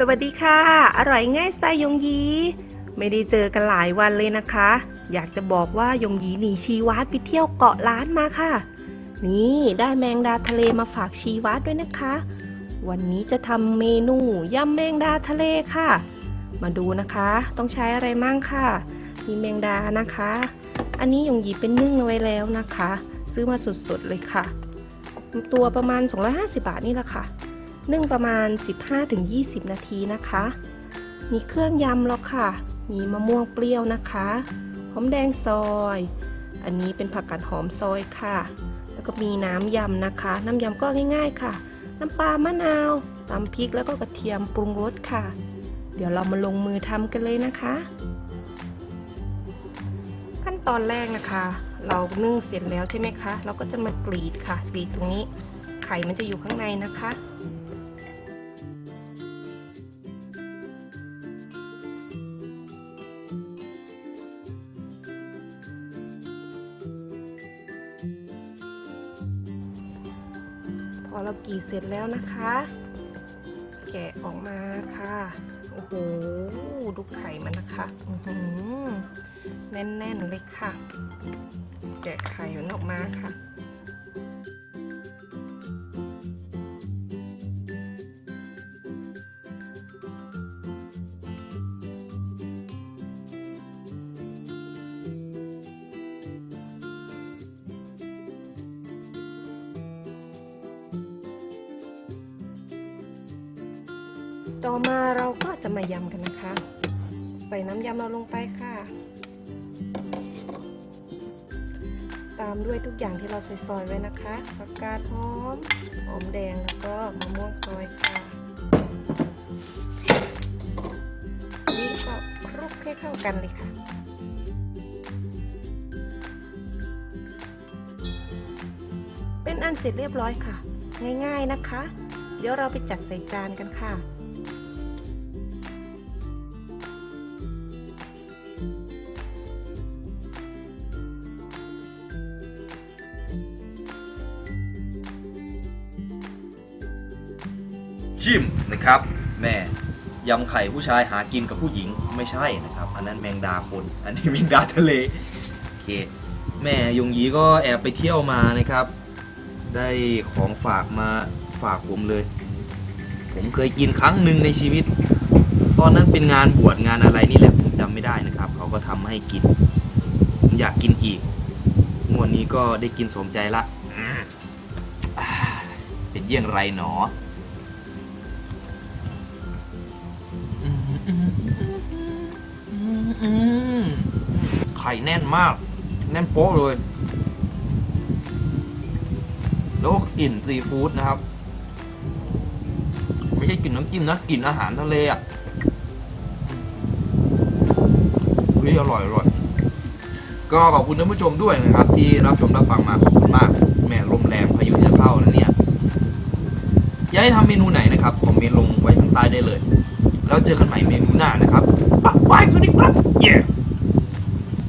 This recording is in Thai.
สวัสดีค่ะ อร่อยง่ายสไตล์ยงยี ไม่ได้เจอกันหลายวันเลยนะคะ อยากจะบอกว่ายงยีหนีชีวัดไปเที่ยวเกาะล้านมาค่ะ นี่ได้แมงดาทะเลมาฝากชีวัดด้วยนะคะ วันนี้จะทำเมนูยำแมงดาทะเลค่ะ มาดูนะคะ ต้องใช้อะไรมั่งค่ะ มีแมงดานะคะ อันนี้ยงยีเป็นนึ่งไว้แล้วนะคะ ซื้อมาสดๆเลยค่ะ ตัวประมาณ 250 บาทนี่แหละค่ะ นึ่งประมาณ 15-20 นาทีนะคะ มีเครื่องยำแล้วค่ะ มีมะม่วงเปรี้ยวนะคะหอมแดงซอย อันนี้เป็นผักกาดหอมซอยค่ะ แล้วก็มีน้ำยำนะคะ น้ำยำก็ง่ายๆค่ะ น้ำปลามะนาวตำพริกแล้วก็กระเทียมปรุงรสค่ะ เดี๋ยวเรามาลงมือทำกันเลยนะคะ ขั้นตอนแรกนะคะ เรานึ่งเสร็จแล้วใช่ไหมคะ เราก็จะมากรีดค่ะ กรีดตรงนี้ไข่มันจะอยู่ข้างในนะคะ อเรากี่เสร็จแล้วนะคะ แกะออกมาค่ะ โอ้โห ดูไข่มันนะคะแน่นๆเลยค่ะ แกะไข่มันออกมาค่ะ ต่อมาเราก็จะมายำกันนะคะ ใส่น้ำยำเราลงไปค่ะ ตามด้วยทุกอย่างที่เราซอยๆไว้นะคะผักกาดหอม หอมแดงแล้วก็มะม่วงซอยค่ะนี่ก็คลุกให้เข้ากันเลยค่ะเป็นอันเสร็จเรียบร้อยค่ะ ง่ายๆนะคะ เดี๋ยวเราไปจัดใส่จานกันค่ะ ชิมนะครับแม่ยำไข่ผู้ชายหากินกับผู้หญิงไม่ใช่นะครับ อันนั้นแมงดาคน อันนี้แมงดาทะเลโอเคแม่ยงยีก็แอบไปเที่ยวมานะครับ ได้ของฝากมาฝากผมเลย ผมเคยกินครั้งหนึ่งในชีวิต ตอนนั้นเป็นงานบวชงานอะไรนี่แหละผมจำไม่ได้นะครับ เขาก็ทำให้กิน ผมอยากกินอีกงวดนนี้ก็ได้กินสมใจละเป็นเยี่ยงไรหนอ ข่แน่นมาก แน่นโป๊ะเลย แล้วก็กลิ่นซีฟู้ดนะครับ ไม่ใช่กลิ่นน้ำจิ้มนะกลิ่นอาหารทะเลอะเฮ้ยอร่อยอร่อยก็ขอบคุณท่านผู้ชมด้วยนะครับ ที่รับชมรับฟังมาขอบคุณมาก แม่ลมแรงพายุจะเข้าแล้วเนี่ยอยากให้ทำเมนูไหนนะครับคอมเมนต์ลงไว้ข้างใต้ได้เลย แล้วเจอกันใหม่เมนูหน้านะครับ